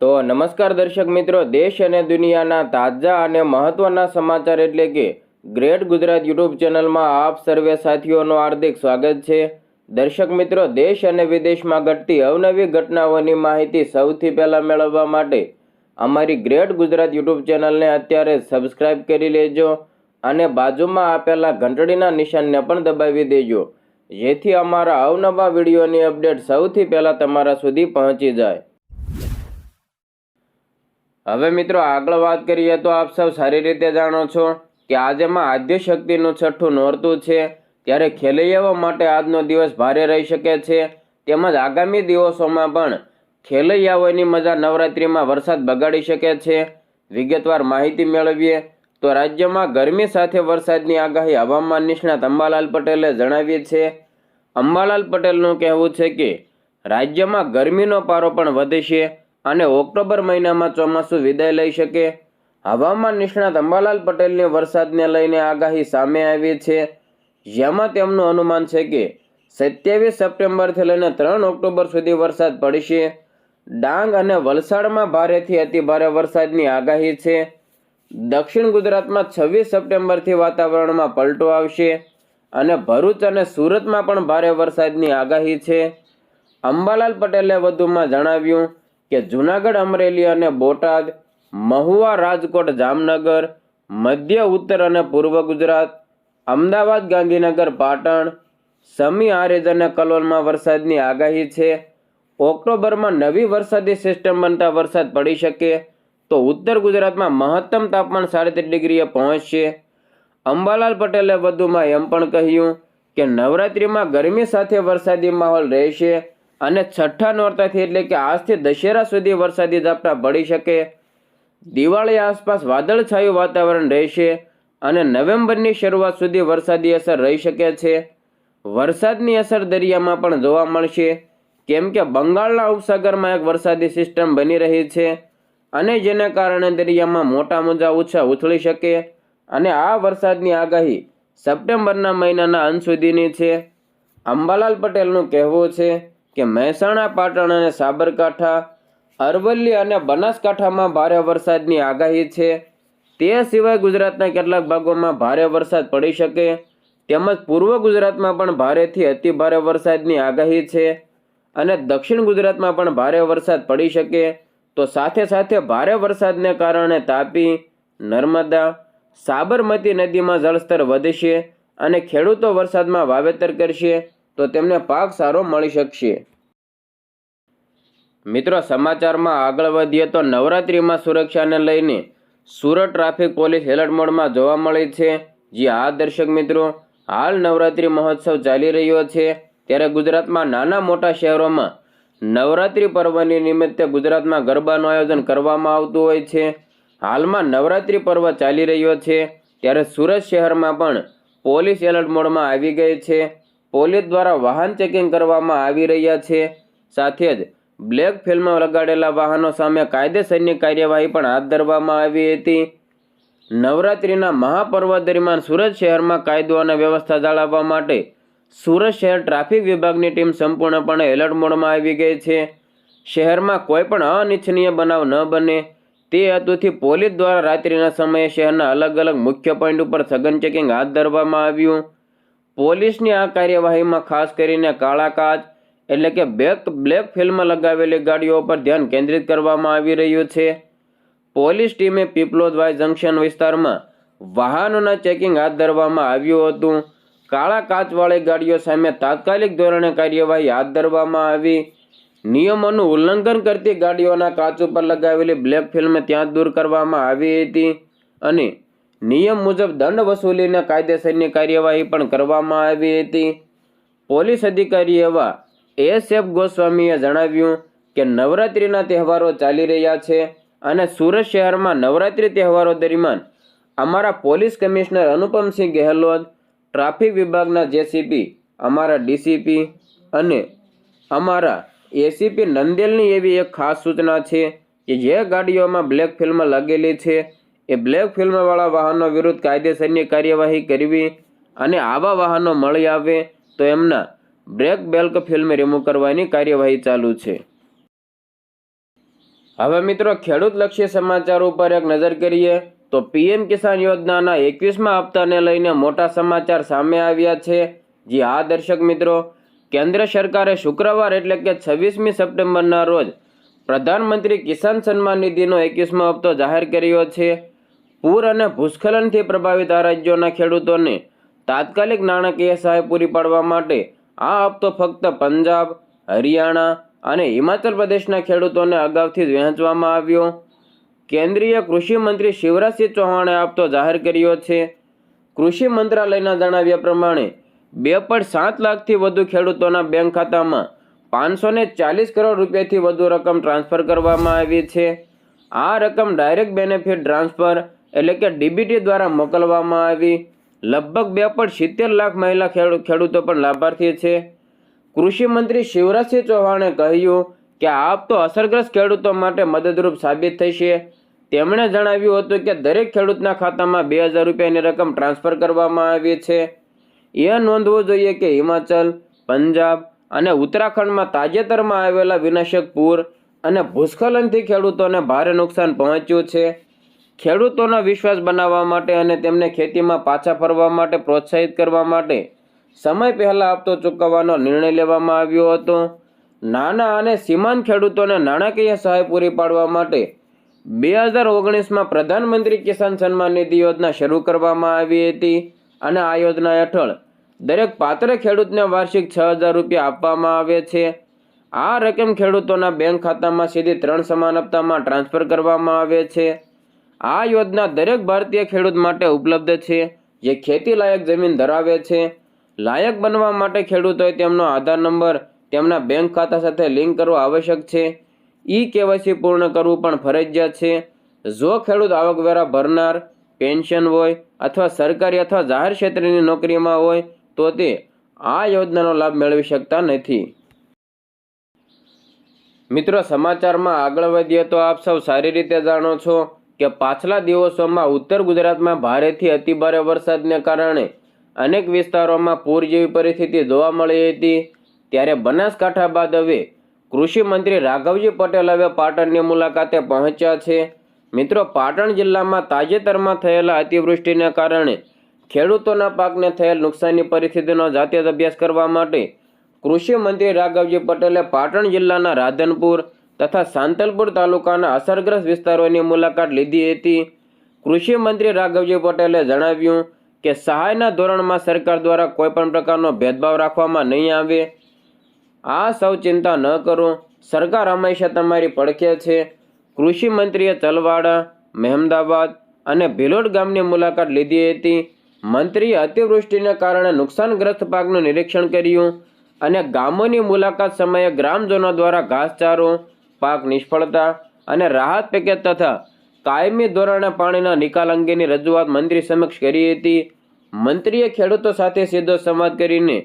તો નમસ્કાર દર્શક મિત્રો, દેશ અને દુનિયાના તાજા અને મહત્વના સમાચાર એટલે કે ગ્રેટ ગુજરાત યુટ્યુબ ચેનલમાં આપ સર્વે સાથીઓનું હાર્દિક સ્વાગત છે. દર્શક મિત્રો, દેશ અને વિદેશમાં ઘટતી અવનવી ઘટનાઓની માહિતી સૌથી પહેલાં મેળવવા માટે અમારી ગ્રેટ ગુજરાત યુટ્યુબ ચેનલને અત્યારે સબસ્ક્રાઇબ કરી લેજો અને બાજુમાં આપેલા ઘંટડીના નિશાનને પણ દબાવી દેજો, જેથી અમારા અવનવા વિડીયોની અપડેટ સૌથી પહેલાં તમારા સુધી પહોંચી જાય. હવે મિત્રો આગળ વાત કરીએ તો આપ સૌ સારી રીતે જાણો છો કે આજેમાં આદ્ય શક્તિનું છઠ્ઠું નોરતું છે. ત્યારે ખેલૈયાઓ માટે આજનો દિવસ ભારે રહી શકે છે. તેમજ આગામી દિવસોમાં પણ ખેલૈયાઓની મજા નવરાત્રિમાં વરસાદ બગાડી શકે છે. વિગતવાર માહિતી મેળવીએ તો રાજ્યમાં ગરમી સાથે વરસાદની આગાહી હવામાન નિષ્ણાત અંબાલાલ પટેલે જણાવી છે. અંબાલાલ પટેલનું કહેવું છે કે રાજ્યમાં ગરમીનો પારો પણ વધશે અને ઓક્ટોબર મહિનામાં ચોમાસું વિદાય લઈ શકે. હવામાન નિષ્ણાત અંબાલાલ પટેલની વરસાદને લઈને આગાહી સામે આવી છે. જેમાં તેમનું અનુમાન છે કે સત્યાવીસ સપ્ટેમ્બરથી લઈને ત્રણ ઓક્ટોબર સુધી વરસાદ પડશે. ડાંગ અને વલસાડમાં ભારેથી અતિભારે વરસાદની આગાહી છે. દક્ષિણ ગુજરાતમાં છવ્વીસ સપ્ટેમ્બરથી વાતાવરણમાં પલટો આવશે અને ભરૂચ અને સુરતમાં પણ ભારે વરસાદની આગાહી છે. અંબાલાલ પટેલે વધુમાં જણાવ્યું કે જૂનાગઢ અમરેલી અને બોટાદ, મહુવા રાજકોટ, જામનગર, મધ્ય ઉત્તર અને પૂર્વ ગુજરાત, અમદાવાદ, ગાંધીનગર, પાટણ, સમી આરેજ અને કલોલમાં વરસાદની આગાહી છે. ઓક્ટોબરમાં નવી વરસાદી સિસ્ટમ બનતા વરસાદ પડી શકે તો ઉત્તર ગુજરાતમાં મહત્તમ તાપમાન સાડત્રીસ ડિગ્રીએ પહોંચશે. અંબાલાલ પટેલે વધુમાં એમ પણ કહ્યું કે નવરાત્રિમાં ગરમી સાથે વરસાદી માહોલ રહેશે. અને છઠ્ઠા નોરતાથી એટલે કે આજથી દશેરા સુધી વરસાદી ઝાપટા પડી શકે. દિવાળી આસપાસ વાદળછાયું વાતાવરણ રહેશે અને નવેમ્બરની શરૂઆત સુધી વરસાદી અસર રહી શકે છે. વરસાદની અસર દરિયામાં પણ જોવા મળશે, કેમ કે બંગાળના ઉપસાગરમાં એક વરસાદી સિસ્ટમ બની રહી છે અને જેના કારણે દરિયામાં મોટા મોજા ઉછા ઉથળી શકે અને આ વરસાદની આગાહી સપ્ટેમ્બરના મહિનાના અંત સુધીની છે. અંબાલાલ પટેલનું કહેવું છે કે મહેસાણા, પાટણ અને સાબરકાંઠા, અરવલ્લી અને બનાસકાંઠામાં ભારે વરસાદની આગાહી છે. તે સિવાય ગુજરાતના કેટલાક ભાગોમાં ભારે વરસાદ પડી શકે. તેમજ પૂર્વ ગુજરાતમાં પણ ભારેથી અતિભારે વરસાદની આગાહી છે અને દક્ષિણ ગુજરાતમાં પણ ભારે વરસાદ પડી શકે. તો સાથે સાથે ભારે વરસાદને કારણે તાપી, નર્મદા, સાબરમતી નદીમાં જળસ્તર વધશે અને ખેડૂતો વરસાદમાં વાવેતર કરશે. તો તેમને પાક સારો મળી શકશે. મિત્રો, સમાચારમાં આગળ વધીએ તો નવરાત્રિમાં સુરક્ષાને લઈને સુરત ટ્રાફિક પોલીસ એલર્ટ મોડમાં જોવા મળી છે. જી હા, દર્શક મિત્રો, હાલ નવરાત્રિ મહોત્સવ ચાલી રહ્યો છે. ત્યારે ગુજરાતમાં નાના મોટા શહેરોમાં નવરાત્રિ પર્વની નિમિત્તે ગુજરાતમાં ગરબાનું આયોજન કરવામાં આવતું હોય છે. હાલમાં નવરાત્રિ પર્વ ચાલી રહ્યો છે. ત્યારે સુરત શહેરમાં પણ પોલીસ એલર્ટ મોડમાં આવી ગઈ છે. પોલીસ દ્વારા વાહન ચેકિંગ કરવામાં આવી રહ્યા છે. સાથે જ બ્લેક ફિલ્મ લગાડેલા વાહનો સામે કાયદેસરની કાર્યવાહી પણ હાથ ધરવામાં આવી હતી. નવરાત્રિના મહાપર્વ દરમિયાન સુરત શહેરમાં કાયદો અને વ્યવસ્થા જાળવવા માટે સુરત શહેર ટ્રાફિક વિભાગની ટીમ સંપૂર્ણપણે એલર્ટ મોડમાં આવી ગઈ છે. શહેરમાં કોઈ પણ અનિચ્છનીય બનાવ ન બને તે હેતુથી પોલીસ દ્વારા રાત્રિના સમયે શહેરના અલગ અલગ મુખ્ય પોઈન્ટ ઉપર સઘન ચેકિંગ હાથ ધરવામાં આવ્યું. પોલીસની આ કાર્યવાહીમાં ખાસ કરીને કાળા કાચ એટલે કે બેક બ્લેક ફિલ્મ લગાવેલી ગાડીઓ પર ધ્યાન કેન્દ્રિત કરવામાં આવી રહ્યું છે. પોલીસ ટીમે પીપલોદવાય જંકશન વિસ્તારમાં વાહનોના ચેકિંગ હાથ ધરવામાં આવ્યું હતું. કાળા કાચવાળી ગાડીઓ સામે તાત્કાલિક ધોરણે કાર્યવાહી હાથ ધરવામાં આવી. નિયમોનું ઉલ્લંઘન કરતી ગાડીઓના કાચ ઉપર લગાવેલી બ્લેક ફિલ્મ ત્યાં દૂર કરવામાં આવી હતી. અને નિયમ મુજબ દંડ વસૂલીને કાયદેસરની કાર્યવાહી પણ કરવામાં આવી હતી. પોલીસ અધિકારી એવા એસ એફ ગોસ્વામીએ જણાવ્યું કે નવરાત્રિના તહેવારો ચાલી રહ્યા છે અને સુરત શહેરમાં નવરાત્રિ તહેવારો દરમિયાન અમારા police commissioner Anupamsinh Gehlot, traffic વિભાગના જેસીપી અમારા ડીસીપી અને અમારા એસીપી નંદેલની એવી એક ખાસ સૂચના છે કે જે ગાડીઓમાં બ્લેક ફિલ્મ લાગેલી છે એ બ્લેક ફિલ્મવાળા વાહનો વિરુદ્ધ કાયદેસરની કાર્યવાહી કરવી અને આવા વાહનો મળી આવે તો એમના બ્રેક બેલ્ક ફિલ્મ રિમૂવ કરવાની કાર્યવાહી ચાલુ છે. હવે મિત્રો ખેડૂત લક્ષી સમાચાર ઉપર એક નજર કરીએ તો પીએમ કિસાન યોજનાના એકવીસમા હપ્તાને લઈને મોટા સમાચાર સામે આવ્યા છે. જી હા, દર્શક મિત્રો, કેન્દ્ર સરકારે શુક્રવાર એટલે કે છવ્વીસમી સપ્ટેમ્બરના રોજ પ્રધાનમંત્રી કિસાન સન્માન નિધિનો એકવીસમો હપ્તો જાહેર કર્યો છે. પૂર અને ભૂસ્ખલનથી પ્રભાવિત આ રાજ્યોના ખેડૂતોને તાત્કાલિક નાણાકીય સહાય પૂરી પાડવા માટે આ હપ્તો ફક્ત પંજાબ, હરિયાણા અને હિમાચલ પ્રદેશના ખેડૂતોને અગાઉથી જ વહેંચવામાં આવ્યો. કેન્દ્રીય કૃષિ મંત્રી શિવરાજસિંહ ચૌહાણે હપ્તો જાહેર કર્યો છે. કૃષિ મંત્રાલયના જણાવ્યા પ્રમાણે, બે પોઈન્ટ સાત લાખથી વધુ ખેડૂતોના બેંક ખાતામાં પાંચસો ચાલીસ કરોડ રૂપિયાથી વધુ રકમ ટ્રાન્સફર કરવામાં આવી છે. આ રકમ ડાયરેક્ટ બેનિફિટ ટ્રાન્સફર એટલે કે ડીબીટી દ્વારા મોકલવામાં આવી. લગભગ બે પોઈન્ટ સિત્તેર લાખ મહિલા ખેડૂ- ખેડૂતો પણ લાભાર્થી છે. કૃષિ મંત્રી શિવરાજસિંહ ચૌહાણે કહ્યું કે આ તો અસરગ્રસ્ત ખેડૂતો માટે મદદરૂપ સાબિત થશે તેમણે જણાવ્યું હતું કે દરેક ખેડૂતના ખાતામાં બે હજાર રૂપિયાની રકમ ટ્રાન્સફર કરવામાં આવી છે. એ નોંધવું જોઈએ કે હિમાચલ, પંજાબ અને ઉત્તરાખંડમાં તાજેતરમાં આવેલા વિનાશક પૂર અને ભૂસ્ખલનથી ખેડૂતોને ભારે નુકસાન પહોંચ્યું છે. ખેડૂતોનો વિશ્વાસ બનાવવા માટે અને તેમને ખેતીમાં પાછા ફરવા માટે પ્રોત્સાહિત કરવા માટે સમય પહેલાં હપ્તો ચૂકવવાનો નિર્ણય લેવામાં આવ્યો હતો. નાના અને સીમાંત ખેડૂતોને નાણાકીય સહાય પૂરી પાડવા માટે બે હજાર ઓગણીસમાં પ્રધાનમંત્રી કિસાન સન્માન નિધિ યોજના શરૂ કરવામાં આવી હતી અને આ યોજના હેઠળ દરેક પાત્ર ખેડૂતને વાર્ષિક છ હજાર રૂપિયા આપવામાં આવે છે. આ રકમ ખેડૂતોના બેંક ખાતામાં સીધી ત્રણ સમાન હપ્તામાં ટ્રાન્સફર કરવામાં આવે છે. આ યોજના દરેક ભારતીય ખેડૂત માટે ઉપલબ્ધ છે, જે ખેતી લાયક જમીન ધરાવે છે. લાયક બનવા માટે ખેડૂતોએ તેમનો આધાર નંબર, તેમના બેંક ખાતા સાથે લિંક કરવો આવશ્યક છે. ઈ કેવાયસી પૂર્ણ કરવું પણ ફરજિયાત છે. જો ખેડૂત આવકવેરા ભરનાર, પેન્શન હોય અથવા સરકારી અથવા જાહેર ક્ષેત્રની નોકરીમાં હોય, તો તે આ યોજનાનો લાભ મેળવી શકતા નથી. મિત્રો, સમાચારમાં આગળ વધીએ તો આપ સૌ સારી રીતે જાણો છો કે પાછલા દિવસોમાં ઉત્તર ગુજરાતમાં ભારેથી અતિભારે વરસાદને કારણે અનેક વિસ્તારોમાં પૂર જેવી પરિસ્થિતિ જોવા મળી હતી. ત્યારે બનાસકાંઠા બાદ હવે કૃષિ મંત્રી રાઘવજી પટેલ હવે પાટણની મુલાકાતે પહોંચ્યા છે. મિત્રો, પાટણ જિલ્લામાં તાજેતરમાં થયેલા અતિવૃષ્ટિને કારણે ખેડૂતોના પાકને થયેલ નુકસાનની પરિસ્થિતિનો જાતે જ અભ્યાસ કરવા માટે કૃષિ મંત્રી રાઘવજી પટેલે પાટણ જિલ્લાના રાધનપુર તથા સાંતલપુર તાલુકાના અસરગ્રસ્ત વિસ્તારોની મુલાકાત લીધી હતી. કૃષિ મંત્રી રાઘવજી પટેલે જણાવ્યું કે સહાયના ધોરણમાં સરકાર દ્વારા કોઈપણ પ્રકારનો ભેદભાવ રાખવામાં નહીં આવે. આ સૌ ચિંતા ન કરો. સરકાર હંમેશા તમારી પડખે છે. કૃષિ મંત્રીએ ચલવાડા મહેમદાબાદ અને ભીલોડ ગામની મુલાકાત લીધી હતી. મંત્રીએ અતિવૃષ્ટિને કારણે નુકસાનગ્રસ્ત પાકનું નિરીક્ષણ કર્યું અને ગામોની મુલાકાત સમયે ગ્રામજનો દ્વારા ઘાસચારો પાક નિષ્ફળતા અને રાહત પેકેજ તથા કાયમી ધોરણે પાણીના નિકાલ અંગેની રજૂઆત મંત્રી સમક્ષ કરી હતી. મંત્રીએ ખેડૂતો સાથે સીધો સંવાદ કરીને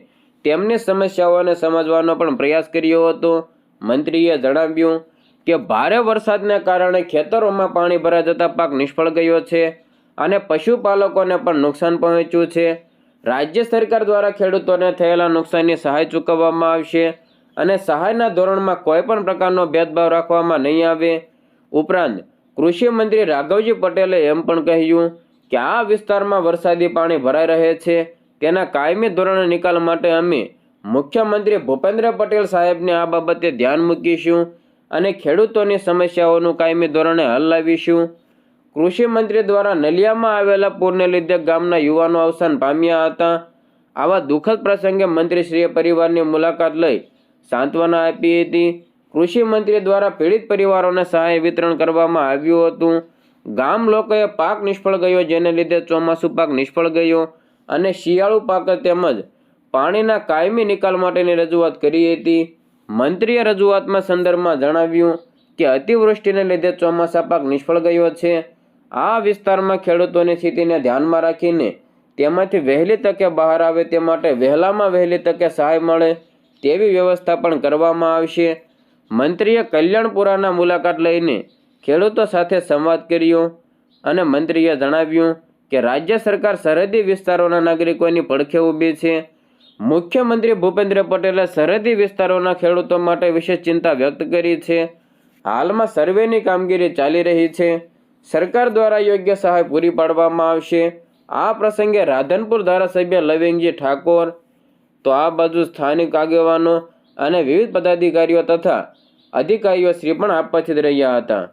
તેમની સમસ્યાઓને સમજવાનો પણ પ્રયાસ કર્યો હતો. મંત્રીએ જણાવ્યું કે, ભારે વરસાદને કારણે ખેતરોમાં પાણી ભરાઈ જતા પાક નિષ્ફળ ગયો છે અને પશુપાલકોને પણ નુકસાન પહોંચ્યું છે. રાજ્ય સરકાર દ્વારા ખેડૂતોને થયેલા નુકસાનની સહાય ચૂકવવામાં આવશે. અને સહાયના ધોરણમાં કોઈ પણ પ્રકારનો ભેદભાવ રાખવામાં નહીં આવે. ઉપરાંત, કૃષિ મંત્રી રાઘવજી પટેલે એમ પણ કહ્યું કે આ વિસ્તારમાં વરસાદી પાણી ભરાઈ રહે છે. તેના કાયમી ધોરણે નિકાલ માટે અમે મુખ્યમંત્રી ભૂપેન્દ્ર પટેલ સાહેબને આ બાબતે ધ્યાન મૂકીશું અને ખેડૂતોની સમસ્યાઓનું કાયમી ધોરણે હલ લાવીશું. કૃષિ મંત્રી દ્વારા નલિયામાં આવેલા પૂરને લીધે ગામના યુવાનો અવસાન પામ્યા હતા. આવા દુઃખદ પ્રસંગે મંત્રીશ્રીએ પરિવારની મુલાકાત લઈ સાંત્વના આપી હતી. કૃષિ મંત્રી દ્વારા પીડિત પરિવારોને સહાય વિતરણ કરવામાં આવ્યું હતું. ગામ લોકોએ પાક નિષ્ફળ ગયો, જેને લીધે ચોમાસું પાક નિષ્ફળ ગયો અને શિયાળુ પાક તેમજ પાણીના કાયમી નિકાલ માટેની રજૂઆત કરી હતી. મંત્રીએ રજૂઆતમાં સંદર્ભમાં જણાવ્યું કે, અતિવૃષ્ટિને લીધે ચોમાસા પાક નિષ્ફળ ગયો છે. આ વિસ્તારમાં ખેડૂતોની સ્થિતિને ધ્યાનમાં રાખીને તેમાંથી વહેલી તકે બહાર આવે તે માટે વહેલામાં વહેલી તકે સહાય મળે તેવી વ્યવસ્થા પણ કરવામાં આવશે. મંત્રીએ કલ્યાણપુરાના મુલાકાત લઈને ખેડૂતો સાથે સંવાદ કર્યો અને મંત્રીએ જણાવ્યું કે રાજ્ય સરકાર સરહદી વિસ્તારોના નાગરિકોની પડખે ઊભી છે. મુખ્યમંત્રી ભૂપેન્દ્ર પટેલે સરહદી વિસ્તારોના ખેડૂતો માટે વિશેષ ચિંતા વ્યક્ત કરી છે. હાલમાં સર્વેની કામગીરી ચાલી રહી છે. સરકાર દ્વારા યોગ્ય સહાય પૂરી પાડવામાં આવશે. આ પ્રસંગે રાધનપુર ધારાસભ્ય લવિંગજી ઠાકોર તો આ બાજુ સ્થાનિક આગેવાનો અને વિવિધ પદાધિકારીઓ તથા અધિકારીઓ શ્રી પણ આપસ્થિત રહ્યા હતા.